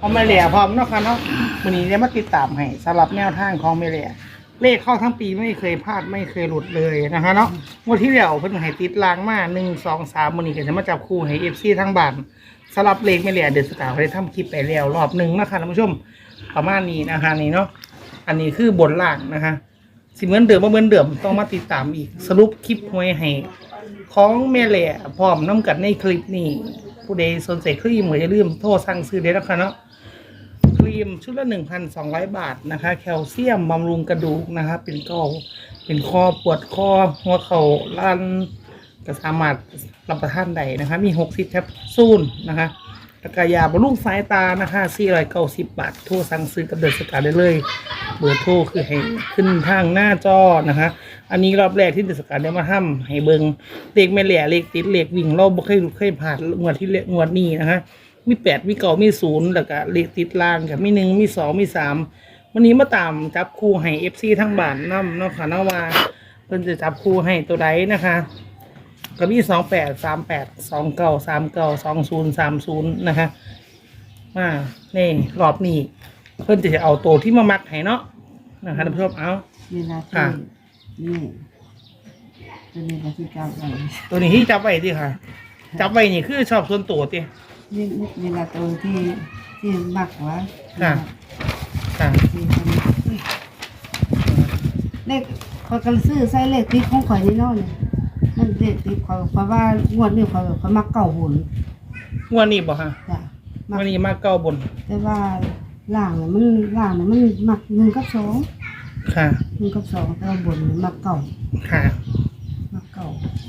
พอมาเหลี่ยพร้อมเนาะค่ะเนาะวันนี้เนี่ยมาติดตามให้สำหรับแนวทางของเมเหลี่ยเลขเข้าทั้งปีไม่เคยพลาดไม่เคยหลุดเลยนะคะเนาะงวดที่แล้วเพิ่นให้ติดลางมาหนึ่งสองสามวันนี้ก็จะมาจับคู่ให้เอฟซีทั้งบ้านสำหรับเลขเมเหลี่ยเดือดสกาวได้ทำคลิปไปแล้วรอบหนึ่งนะคะท่านผู้ชมประมาณนี้นะคะนี่เนาะอันนี้คือบนล่างนะคะสิเหมือนเดิมมาเหมือนเดิมต้องมาติดตามอีกสรุปคลิปหวยให้ของเมเหล่พร้อมน้ำกันในคลิปนี้ ผู้ใดสนใจครีมก็อย่าลืมโทรสั่งซื้อได้แล้วค่ะเนาะครีมชุดละหนึ่งพันสองร้อยบาทนะคะ แคลเซียมบำรุงกระดูกนะคะ เป็นกอเป็นคอปวดคอหัวเข่าลันก็สามารถรับประทานได้นะคะ มีหกสิบแคปซูลนะคะ แล้วก็ยาบำรุงสายตานะคะสี่ร้อยเก้าสิบบาท โทรสั่งซื้อกับเดือดสกาได้เลย เบอร์โทรคือให้ขึ้นทางหน้าจอนะคะ อันนี้รอบแรกที่เดสการได้มาทำให้เบิงเลขไม่แหล่เลขติดเลขวิ่งเราบ่เคยเคยผ่านงวดที่เลงวดนี้นะคะ มีแปดมีเก้ามีศูนย์แล้วก็เลขติดล่างกับมีหนึ่งมีสองมีสามวันนี้มาตามจับคู่ให้เอฟซีทั้งบ้านนํเนาะค่ะเนาว่าเพิ่นจะจับคู่ให้ตัวใดนะคะ ก็มีสองแปดสามแปดสองเก้าสามเก้าสองศูนย์สามศูนย์นะคะมานี่รอบนี้เพิ่นจะเอาตัวที่มามักให้เนาะนะคะท่านผู้ชมเอาเวลาที่ค่ะนี่ตัวนี้ก็ที่เก้าไปตัวนี้ที่จับไว้ดิค่ะ จับไว้นี่คือชอบส่วนตัวตินี่นี่เวลาตัวที่ที่มักไว่าค่ะค่ะที่คนเลขคอยกันซื้อใส่เลขติดของข่อยนี่เนอน นั่นเลขติดข่อยเพราะว่างวดนี้ข่อยข่อยมักเก่าบุญงวดนี้บ่ค่ะจ้ะมังกวดนี้มาเก้าบนแต่ว่าล่างเนี่ยมันล่างเนี่ยมันมักหนึ่งกับสองค่ะ หนึ่งกับสองแต่ว่าบนมันมักเก่าค่ะมักเก่า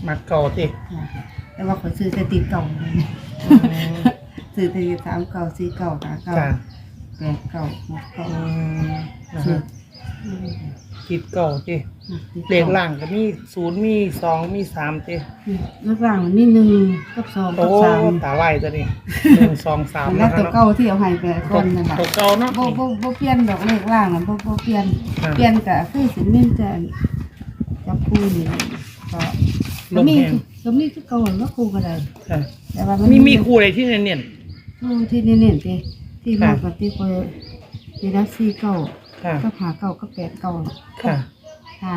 มาเก้าติจ้ะแต่ว่าข่อยซื้อแต่ติดเก่าเลยอืมซื้อแต่สามเก่าสี่เก่าห้าเก่าค่ะแปดเก่าหกเก่าอืมนะซื้อคะ คิดเก้าติติดเลขล่างก็มีศูนย์มีสองมีสามติเลขล่างมันมีหนึ่งกับสองโอ้กับสามตาไล่ตัวนี้หนึ่งสองสามแล้วนะคะตัวเนาะเก่าที่เอาให้ไปคนนั่นแหละตัวเก่าเนาะ บ่บ่บ่เปลี่ยนดอกเลขล่างน่ะบ่บ่เปลี่ยนครับ เปลี่ยนก็คือสิมีแต่จับคู่นี่ก็ลงมีแห้งก็มีคือเก่าแล้วคู่ก็ได้ค่ะแต่ว่ามัน มีมีคู่อะไรที่เนียนคู่ที่เน้นๆติที่ค่ะมากกว่าที่คนที่รักสี่เก่าๆ ค่ะ ก็หาเก่าก็แปดเก่าค่ะหา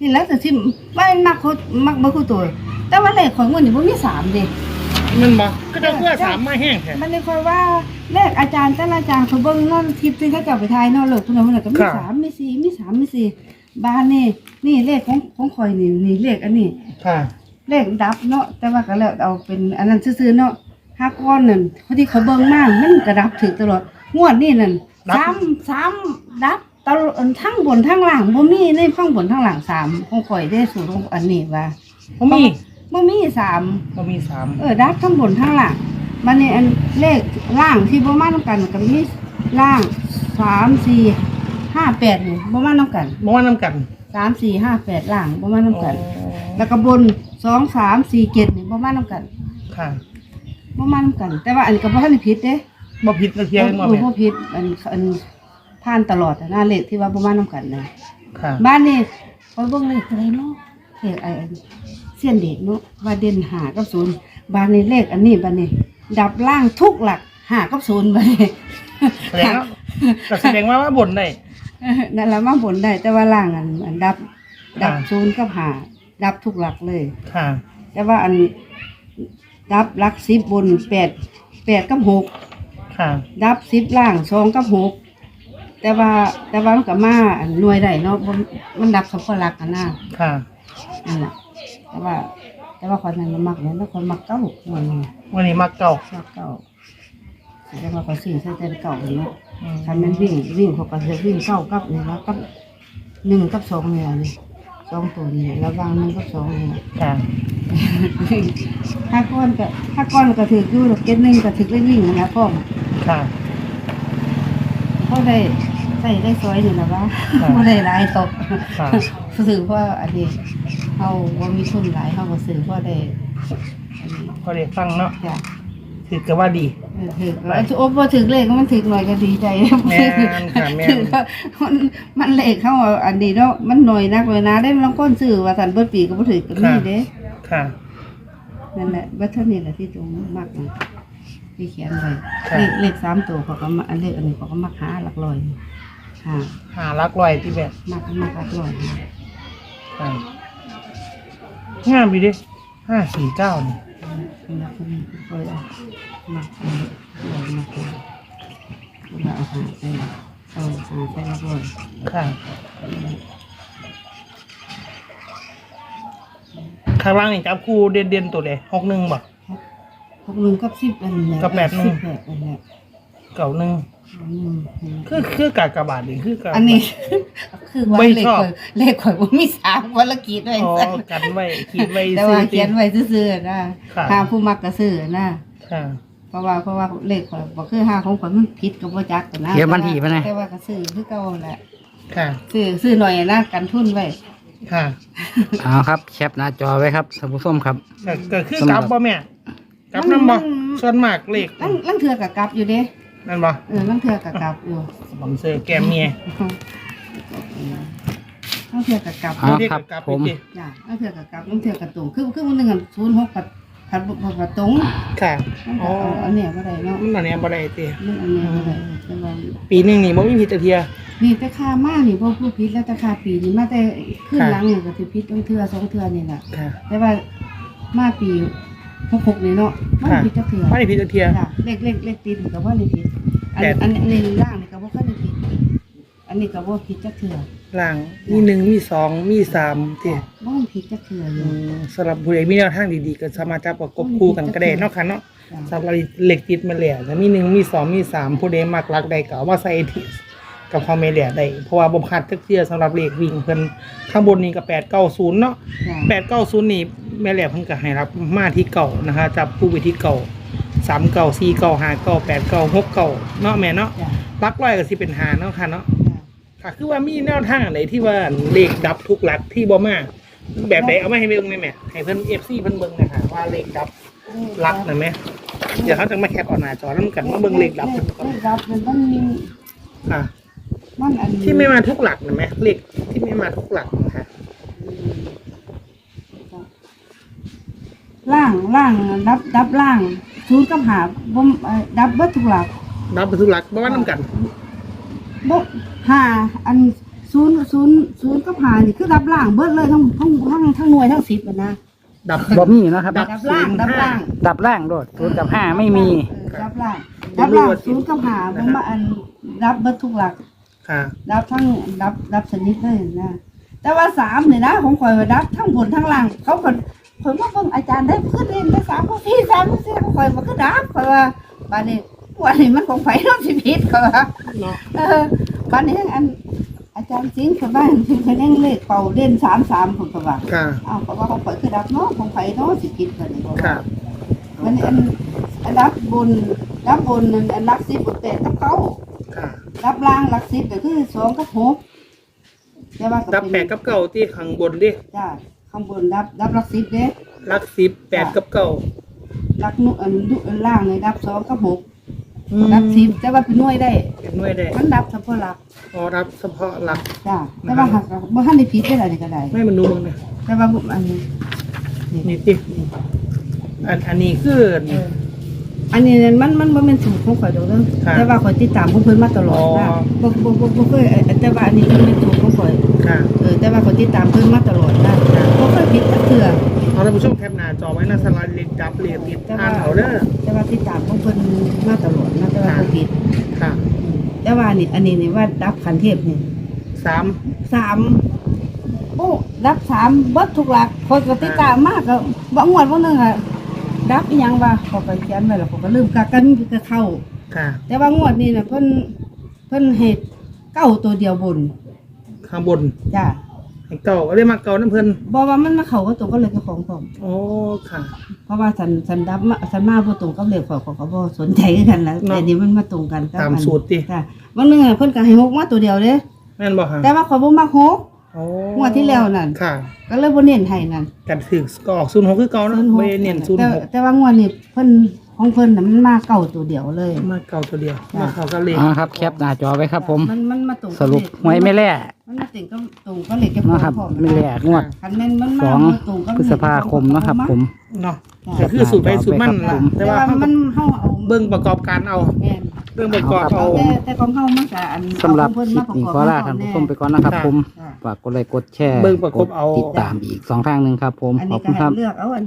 นี่แล้วแต่ที่ไม่มักเขามักบ่คู่ตัวแต่ว่าเลขของมันนี่บ่มีสามเด้มันบ่ก็จะเพื่อสามมาแห้งแท้มันเลยคอยว่าเลขอาจารย์แต่ละอาจารย์เขาเบิ่งนอนคลิปที่เขาเจ้าไปทายนอนเลิกพุ่นน่ะพุ่นน่ะก็มีสามมีสี่มีสามมีสี่บ้านนี่นี่เลขของของข่อยนี่นี่เลขอันนี้ค่ะเลขดับเนาะแต่ว่าก็แล้วเอาเป็นอันนั้นซื่อๆเนาะห้าก้อนนั่นพอดีเขาเบิ่งมากมันก็ดับถึกตลอดงวดนี่นั่นสามสามดับตลอดทั้งบนทั้งล่างบ่มีในข้างบนทั้งล่างสามของข่อยได้สูตรของอันนี้ว่าบ่มีบ่มีสามบ่มีสามเออดับทั้งบนทั้งล่างมันนี่อันเลขล่างที่บ่มานํกันก็มีล่างสามสี่ห้าแปดนี่บ่มานํกันบ่ว่าน้ำกันสามสี่ห้าแปดล่างบ่มานํกันอ๋อแล้วก็บนสองสามสี่เจ็ดนี่บ่มานํกันค่ะบ่มานํกัน แต่ว่าอันนี้ก็บ่ทันได้ผิดเด้ บ่ผิดนะเทียงบ่บ่แม่บ่ผิดอันอันผ่านตลอดอะหน้าเลขที่ว่าบ่มานํกันนะค่ะบ้านนี่พอยเบิ่งเลขอะไรเนาะเลขไอ้อันเส้นเด็กเนาะว่าเด่นหากับศูนย์บ้านนี้เลขอันนี้บ้านนี้ดับล่างทุกหลักหากับศูนย์บ้านนี้แสดงว่าก็แสดงว่าว่าบนได้เออนั่นละมาบนได้ แต่ว่าล่างอันอันดับ ดับค่ะศูนย์กับหาดับทุกหลักเลย ค่ะ แต่ว่าอันดับหลักสิบบนแปดแปดกับหก ค่ะ ดับสิบล่างสองกับหกแต่ว่าแต่ว่ามันก็มาอันหน่วยได้เนาะบ่มันดับเฉพาะหลักอันน่ะค่ะนั่นแหละแต่ว่า แต่ว่าคนนั้นมันมักเนี่ยแล้วคนมักเก้าหน่วยหนึ่งวันนี้มาเก่ามักเก้าแต่ว่าเขาซื้อใช้แต่เก่าเนาะอืมคันมันวิ่งวิ่งเขาก็จะวิ่งเก้ากับนี่แล้วกับหนึ่งกับสองเนี่ยนี่สองตัวนี่ระหวางหนึ่งกับสองเนี่ย ค่ะห้าก้อนก็ห้าก้อนก็ถืออยู่ดอกเก็ตหนึ่งก็ถือได้วิ่งนะพ่อ ค่ะพ่อได้ใส่ได้ซอยนี่นะว่าครับพ่อได้หลายตกค่ะซื้อเพราะอันนี้เขาว่ามีทุนหลายเขาก็ซื้อเพราะได้อันนี้ก็ได้ฟังเนาะจ้ะถือก็ว่าดี เออถือแล้วโอ้พอถึงเลขมันถึงหน่อยก็ดีใจแม่นค่ะแม่นถึงแล้วมันมันเลขเขาอะอันนี้เนาะมันหน่อยนักเลยนะได้ลองก้นซื้อว่าสันเบิดปีก็บ่ถือก็มีเด้ค่ะ นั่นแหละบัดเท่านี้แหละที่ตรงมากนะ ที่เขียนไว้ครับ เลขเลขสามตัวเขาก็มาอันเลขอันนี้เขาก็มาหาหลักร้อยหาหารักลอยที่แบบมากมากหลักร้อยหาอ่างามดีเดิห้าสี่เก้านี่เป็นหลักคนนี้ก็เลยเอามากเอาหลักมากเลยแล้วเอาหาไปเอาหาไปหลักร้อยค่ะ ข้างล่างนี่จับคู่เด่นเด่นๆตัวเลยหกหนึ่งบ่ พวกหนึ่งกับสิบอันเนี่ยกับแปดหนึ่ง สิบแปดอันเนี่ยเก่าหนึ่งอันหนึ่งคือคือกากบาทนี่คือกาก อันนี้ คือว่าไม่เลขชอบ ข่อยเลขข่อยว่ามีสามวันละกีดด้วยอ๋อจ้ะกันไว้ขีดไว้แต่ซื้ว่าอเขียนไว้ซื่อๆนะค่ะหาผู้มักก็ซื้อนะค่ะ เพราะว่าเพราะว่าเลขข่อยบ่คือหาของข่อยมันผิดกับบ่จักกันนะเขียนวันที่ปะเนี่ยแต่ว่าก็ซื้อคือเก่าแหละค่ะ ซื้อซื้อหน่อยนะกันทุนไว้ ค่ะ เอาครับ แคปหน้าจอไว้ครับท่านผู้ชมครับ ก็ก็คือกลับบ่แม่ กลับน้ำบ่ส่วนมากเลขลังลังเทื่อก็กลับอยู่เด้นั่นบ่เออลังเทื่อก็กลับอยู่สปอนเซอร์แกมเมียลังเทื่อก็กลับอ๋อเรียกครับกลับผมไปสิจ้ะลังเทื่อก็กลับลังเทื่อก็ตรงคือคือมันนึงอัน06ปัดพัดบ่ปัดตรงค่ะมันอ๋ก็อเอาอันเนี้ยบ่ได้เนาะมันอันเนี้ยบ่ได้ติมันอันเนี้ยบ่ได้แต่ว่าปีหนึงนี่บ่มีผิดจักเทียนี่แต่ค่ามานี่บ่ผู้พิษแล้วแต่ค่าปีนี่มาแต่ขึ้นหลังนี่ก็สิพิษต้องเทื่อสองเทื่อนี่แหละค่ะแต่ว่ามาปี 66นี่เนาะมันผิดจักเทื่อไม่ได้ผิดจักเทีย จ้ะเลขเลขเลขติดนี่ก็บ่ได้ผิดอันแต่อันอันนี้ล่างนี่ก็บ่ค่อยได้ผิดอันนี้ก็บ่ผิดจักเทื่อล่างมีหนึ่งมีสองมีสามติบ่มันผิดจักเทื่อออืยู่มสำหรับผู้ใดมีแนวทางดีๆก็สามารถจับประกบคู่กันก็ได้เนาะค่ะเนาะจ้ะ สำหรับเหล็กติดมาแหล่แต่มีหนึ่งมีสองมีสามผู้ใดมักรักใดก็เอามาใส่ที่ กับความไม่แหล่ได้เพราะว่าบ่พลาดจักเทียสำหรับเลขวิ่งเพิ่นข้างบนนี้ก็890เนาะจ้ะแปดเก้าศูนย์นี่แม่แหลมเพิ่งก็ให้รับมาที่เก่านะคะจับผู้ไปที่เก่าสามเก่าสี่เก่าห้าเก่าแปดเก่าหกเก่าเนาะแม่เนาะจ้ะรักร้อยก็สิเป็นหาเนาะค่ะเนาะจ้ะค่ะคือว่ามีแนวทางไหนที่ว่าเลขดับทุกหลักที่บ่มาแบบไหนเอามาให้เบิ่งได้ไหมให้เพิ่นเอฟซีเพิ่นเบิ่งหนะคะว่าเลขดับหลักนะแม่เดี๋ยวเขาจะมาแคปเออนหน้าจอแล้วกันมาเบิ่งเลขดับเลเพิ่นก่อนขดับมันมันค่ะ มันอันที่ไม่มาทุกหลักนะแม่เลขที่ไม่มาทุกหลักนะคะล่างล่างดับดับล่างศูนย์กับหาบ่มเอ่อดับเบิดทุกหลักดับไปทุกหลักบ่ว่านํกันบ่หาอันศูนย์ศูนย์ศูนย์กับหานี่คือดับล่างเบิดเลยทั้งทั้งทั้งทั้งหน่วยทั้งสิบอะนะดับ บ่มีเนาะครับ ดับดับล่างดับล่างดับล่างโดดศูนย์กับห้าไม่มี เออดับล่างดับล่างศูนย์กับหาบ่มาอันดับเบิดทุกหลัก ค่ะ ดับทั้งดับดับชนิดเลยนะแต่ว่าสามเนี่ยนะของข่อยว่าดับทั้งบนทั้งล่างเขาคนข่อยมาเบิ่งอาจารย์ได้ขึ้นเล่นได้สามพวกพี่สามพวกสี่ของข่อยมันก็ดับข่อยว่าบานนี้วันนี้มันของไฟน้องสิพิษข่อยว่าเนาะเออบานนี้อันอาจารย์สิงห์กับบ้านที่เขาเล่นเลขเป่าเล่นสามสามผมก็ว่าค่ะอ้าวเพราะว่าของข่อยคือดับเนาะของไฟเนาะสิพิษกันนี่ค่ะมันอันอันดับบนดับบนนั่นอันรักสิบแปดกับเก้า ค่ะ รับล่างรักสิบก็คือสองกับหกแต่ว่าดับแปดกับเก่าที่ข้างบนดิจ้าข้างบนรับรับรักสิบเด้รักสิบแปดกับเก่ารักนุอันดุอันล่างเลยรับสองกับหกอืมรับสิบแต่ว่าเป็นหน่วยได้ เป็นหน่วยได้มันรับเฉพาะหลักอ๋อรับเฉพาะหลัก จ้าแต่ว่าหักบ่ทันได้ผิดได้อะไรก็ได้ ไม่มันดูมึงเนี่ยแต่ว่าผมอันนี้นี่นี่ติอันอันนี้คือเออ อันนี้นั่นมันมันบ่แม่นสูตรของข่อยดอกเด้อค่ะแต่ว่าข่อยติดตามของเพิ่นมาตลอดอ๋อนะบ่บ่บ่บ่เคยเอ่อแต่ว่าอันนี้มันเป็นสูตรของข่อยค่ะ เออแต่ว่าข่อยติดตามเพิ่นมาตลอดนะบ่เคยผิดจักเทื่อเอาท่านผู้ชมแคปหน้าจอไว้นะสไลด์เล็กดับเรียติดอ่านเอาเด้อแต่ว่าติดตามของเพิ่นมาตลอดนะแต่ว่าบ่ผิดค่ะแต่ว่านี่อันนี้นี่ว่าดับขันเทพนี่สามสามโอ้ดับสามเบิดทุกหลักคนก็ติดตามมากก็บางงวดวันหนึงอะดับอีหยังว่าเขาก็เขียนไว้แล้วเขา ก็ลืมกะกันก็เข้า ค่ะ แต่ว่างวดนี้น่ะเพิ่นเพิ่นเฮ็ดเก้าตัวเดียวบนข้างบนจ้าให้เก่าก็เลยมาเก่าน้ำเพิ่นบ่ว่ามันมาเข้ากับตัวก็เลยเจ้าของพร้อมโอ้ค่ะ เพราะว่าสันสันดับมาสันมาบ่ตรงกับเลขของเขาก็บ่สนใจคือกันแล้วเนาะแต่นี่มันมาตรงกันกับตามอันสูตรติจ้ะวันหนึงอะเพิ่นก็ให้หกมาตัวเดียวเด้แม่นบ่ฮะแต่ว่าข่อยบ่มักหก โอ้งวดที่แล้วนั่น ค่ะก็เลยบ่เน้นให้นั่นกันถึกก็ออกศูนย์หกคือเก่าเนาะ06ไม่ได้เน้นศูนย์แต่หกแต่ว่างวดนี้เพิ่น ของเพิ่นน่ะมันมาเก่าตัวเดียวเลย มาเก่าตัวเดียวมาเขาก็เลข อ่าครับแคปหน้าจอไว้ครับ ผม มันมันมาตรงสรุปหวยไม่แล่มันมาติ่งก็ตรงก็เหล็กจะพอนะครับพอไม่แล่งวดคันแม่นมันสมาองตรงก็พฤษภาคมนะครับ ผม เนาะก็คือสูตรไปสูตรมันล่ะแต่แต่ว่าว่าเขามันเฮาเอาเบิ่งประกอบการเอาแม่นเบิ่งประกอบเอา แต่แต่ของเฮามันก็อันสำหรับเอาของคเพิ่นลิปมาประนี้กอบขอลาท่านผู้ชมไปก่อนนะครับ ผมค่ะฝากกดไลค์กดแชร์เบิ่งประกบเอา ติดตามอีกสองทางหนึ่งครับ ผมอันขอนี้บก็คุณคให้รับ เลือกเอาอัน